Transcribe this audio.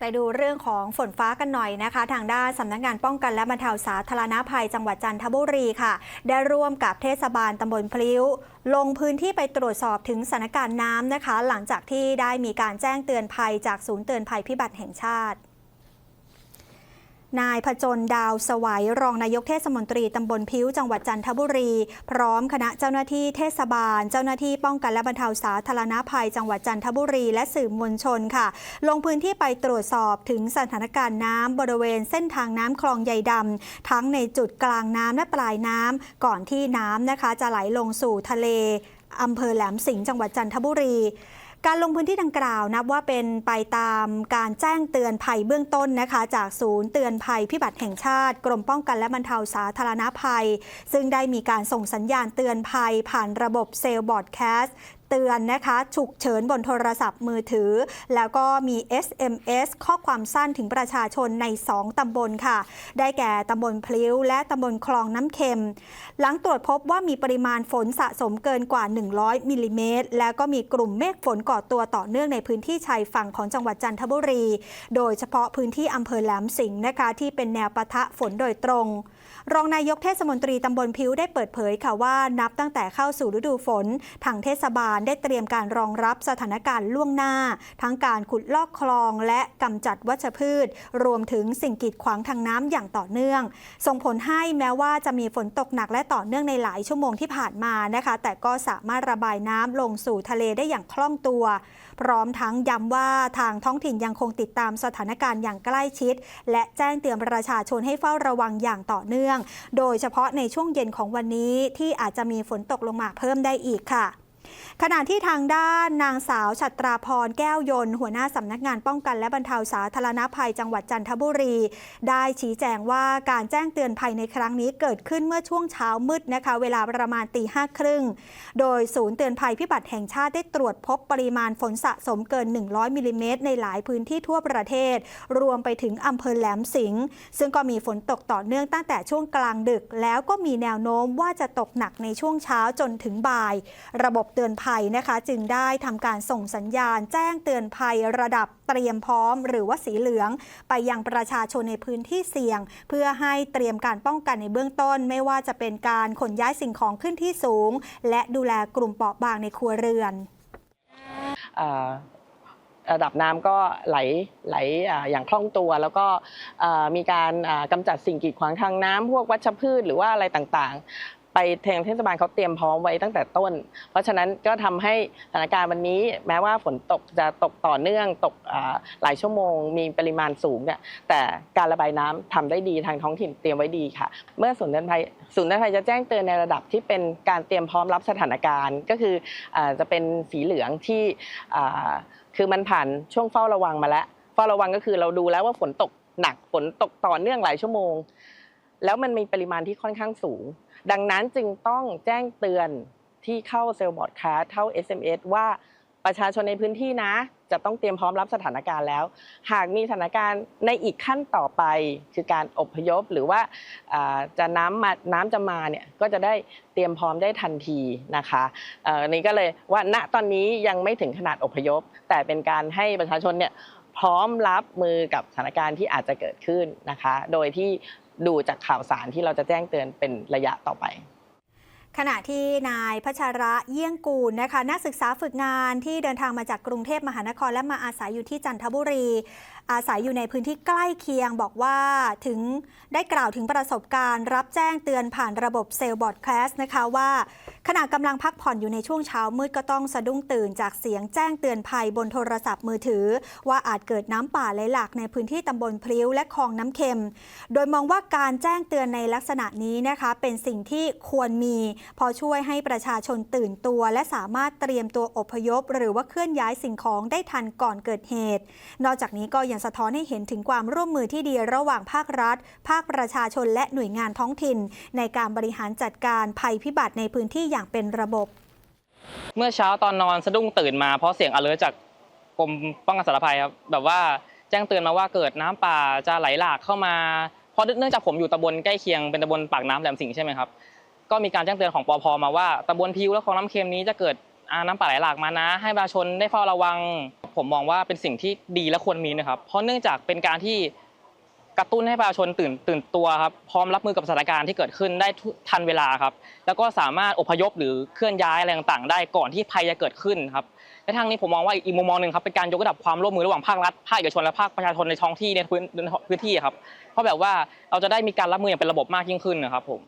ไปดูเรื่องของฝนฟ้ากันหน่อยนะคะ ทางด้านสำนักงานป้องกันและบรรเทาสาธารณภัยจังหวัดจันทบุรีค่ะ ได้ร่วมกับเทศบาลตำบลพลิ้ว ลงพื้นที่ไปตรวจสอบถึงสถานการณ์น้ำนะคะ หลังจากที่ได้มีการแจ้งเตือนภัยจากศูนย์เตือนภัยพิบัติแห่งชาติ นายพจนดาวสวัยรองนายกเทศมนตรีตำบลพิ้วจังหวัดจันทบุรี พร้อมคณะเจ้าหน้าที่เทศบาล เจ้าหน้าที่ป้องกันและบรรเทาสาธารณภัย จังหวัดจันทบุรี และสื่อมวลชนค่ะ ลงพื้นที่ไปตรวจสอบถึงสถานการณ์น้ำบริเวณเส้นทางน้ำคลองใยดำทั้งในจุดกลางน้ำและปลายน้ำก่อนที่น้ำนะคะ จะไหลลงสู่ทะเลอำเภอแหลมสิงห์จังหวัดจันทบุรี การลงพื้นที่ดังกล่าวนับว่าเป็นไปตามการแจ้งเตือนภัยเบื้องต้นนะคะ จากศูนย์เตือนภัยพิบัติแห่งชาติ กรมป้องกันและบรรเทาสาธารณภัย ซึ่งได้มีการส่งสัญญาณเตือนภัยผ่านระบบเซลล์บอร์ดแคส เตือนนะคะฉุกเฉินบนโทรศัพท์มือถือ แล้วก็มี SMS ข้อความสั้นถึงประชาชนใน 2 ตำบลค่ะ ได้แก่ตำบลพลิ้ว และตำบลคลองน้ำเค็ม หลังตรวจพบว่ามีปริมาณฝนสะสมเกินกว่า 100มิลลิเมตรแล้วก็มีกลุ่มเมฆฝนก่อตัวต่อเนื่องในพื้นที่ชายฝั่งของจังหวัดจันทบุรี โดยเฉพาะพื้นที่อำเภอแหลมสิงห์นะคะ ที่เป็นแนวปะทะฝนโดยตรง รองนายกเทศมนตรีตำบลพิ้วได้เปิดเผยค่ะว่านับตั้งแต่เข้าสู่ฤดูฝนทางเทศบาลได้เตรียมการรองรับสถานการณ์ล่วงหน้า ทั้งการขุดลอกคลองและกำจัดวัชพืช รวมถึงสิ่งกีดขวางทางน้ำอย่างต่อเนื่อง ส่งผลให้แม้ว่าจะมีฝนตกหนักและต่อเนื่องในหลายชั่วโมงที่ผ่านมานะคะ แต่ก็สามารถระบายน้ำลงสู่ทะเลได้อย่างคล่องตัว พร้อมทั้งย้ำว่าทางท้องถิ่นยังคงติดตามสถานการณ์อย่างใกล้ชิด และแจ้งเตือนประชาชนให้เฝ้าระวังอย่างต่อเนื่อง โดยเฉพาะในช่วงเย็นของวันนี้ที่อาจจะมีฝนตกลงมาเพิ่มได้อีกค่ะ ขณะที่ทางด้านนางสาวชัตราพรแก้วยนหัวหน้าสำนักงานป้องกันและบรรเทาสาธารณภัยจังหวัดจันทบุรี ได้ชี้แจงว่าการแจ้งเตือนภัยในครั้งนี้เกิดขึ้นเมื่อช่วงเช้ามืดนะคะ เวลาประมาณตีห้าครึ่ง โดยศูนย์เตือนภัยพิบัติแห่งชาติได้ตรวจพบปริมาณฝนสะสมเกิน 100มิลลิเมตรในหลายพื้นที่ทั่วประเทศ รวมไปถึงอำเภอแหลมสิงห์ซึ่งก็มีฝนตกต่อเนื่องตั้งแต่ช่วงกลางดึก แล้วก็มีแนวโน้มว่าจะตกหนักในช่วงเช้าจนถึงบ่าย ระบบเตือนอนภัยนะคะ จึงได้ทำการส่งสัญญาณ แจ้งเตือนภัยระดับเตรียมพร้อม หรือว่าสีเหลือง ไปยังประชาชนในพื้นที่เสี่ยง เพื่อให้เตรียมการป้องกันในเบื้องต้น ไม่ว่าจะเป็นการขนย้ายสิ่งของขึ้นที่สูง และดูแลกลุ่มเปราะบางในครัวเรือนระดับน้ำก็ไหลไหลอย่างคล่องตัว แล้วก็มีการอ่ากำจัดสิ่งกีดขวางทางน้ำพวกวัชพืชหรือว่าอะไรต่างๆ ไปทางเทศบาลเขาเตรียมพร้อมไว้ตั้งแต่ต้น เพราะฉะนั้นก็ทำให้สถานการณ์วันนี้ แม้ว่าฝนตกจะตกต่อเนื่องตกหลายชั่วโมง มีปริมาณสูงเนี่ยแต่การระบายน้ำทำได้ดีทางท้องถิ่นเตรียมไว้ดีค่ะ เมื่อศูนย์เตือนภัยศูนย์เตือนภัยจะแจ้งเตือนในระดับที่เป็นการเตรียมพร้อมรับสถานการณ์ก็คือจะเป็นสีเหลืองที่คือมันผ่านช่วงเฝ้าระวังมาแล้วเฝ้าระวังก็คือเราดูแล้วว่าฝนตกหนักฝนตกต่อเนื่องหลายชั่วโมง แล้วมันมีปริมาณที่ค่อนข้างสูง ดังนั้นจึงต้องแจ้งเตือนที่เข้าเซลล์บอร์ดคาเข้า SMS ว่าประชาชนในพื้นที่นะ จะต้องเตรียมพร้อมรับสถานการณ์แล้ว หากมีสถานการณ์ในอีกขั้นต่อไป คือการอบพยพหรือว่าจะน้ำมาน้ำจะมาเนี่ยก็จะได้เตรียมพร้อมได้ทันทีนะคะอ่อนี่ก็เลยว่าณตอนนี้ยังไม่ถึงขนาดอพยพ แต่เป็นการให้ประชาชนเนี่ยพร้อมรับมือกับสถานการณ์ที่อาจจะเกิดขึ้นนะคะ โดยที่ ดูจากข่าวสารที่เราจะแจ้งเตือนเป็นระยะต่อไป ขณะที่นายพัชระเยี่ยงกูลนะคะนักศึกษาฝึกงานที่เดินทางมาจากกรุงเทพมหานครและมาอาศัยอยู่ที่จันทบุรี อาศัยอยู่ในพื้นที่ใกล้เคียงบอกว่าถึงได้กล่าวถึงประสบการณ์ รับแจ้งเตือนผ่านระบบเซลล์บอร์ดแคสนะคะว่าขณะกำลังพักผ่อนอยู่ในช่วงเช้ามืดก็ต้องสะดุ้งตื่นจากเสียงแจ้งเตือนภัยบนโทรศัพท์มือถือ ว่าอาจเกิดน้ำป่าไหลหลากในพื้นที่ตำบลพลิ้วและคลองน้ำเค็ม โดยมองว่าการแจ้งเตือนในลักษณะนี้นะคะเป็นสิ่งที่ควรมีพอช่วยให้ประชาชนตื่นตัว และสามารถเตรียมตัวอพยพ หรือว่าเคลื่อนย้ายสิ่งของได้ทันก่อนเกิดเหตุ นอกจากนี้ก็ยังสะท้อนให้เห็นถึงความร่วมมือที่ดีระหว่างภาครัฐ ภาคประชาชนและหน่วยงานท้องถิ่น ในการบริหารจัดการภัยพิบัติในพื้นที่อย่างเป็นระบบ เมื่อเช้าตอนนอนสะดุ้งตื่นมาเพราะเสียง alert จากกรมป้องกันสาธารณภัยครับแบบว่าแจ้งเตือนมาว่าเกิดน้ำป่าจะไหลหลากเข้ามาเพราะเนื่องจากผมอยู่ตำบลใกล้เคียงเป็นตำบลปากน้ำแหลมสิงห์ใช่ไหมครับ ก็มีการแจ้งเตือนของปอพมาว่าตำบลพิวและคลองน้ำเค็มนี้จะเกิดน้ำป่าไหลหลากมานะ ให้ประชาชนได้เฝ้าระวัง ผมมองว่าเป็นสิ่งที่ดีและควรมีนะครับ เพราะเนื่องจากเป็นการที่กระตุ้นให้ประชาชนตื่นตื่นตัวครับพร้อมรับมือกับสถานการณ์ที่เกิดขึ้นได้ทุทันเวลาครับ แล้วก็สามารถอพยพหรือเคลื่อนย้ายอะไรต่างๆ ได้ก่อนที่ภัยจะเกิดขึ้นครับในทางนี้ผมมองว่าอีกมุมมองหนึ่งครับเป็นการยกระดับความร่วมมือระหว่างภาครัฐภาคเอกชนและภาคประชาชนในท้องที่ในพื้นพื้นที่ครับเพราะแบบว่าเราจะได้มีการรับมืออย่างเป็นระบบมากยิ่งขึ้นนะครับผม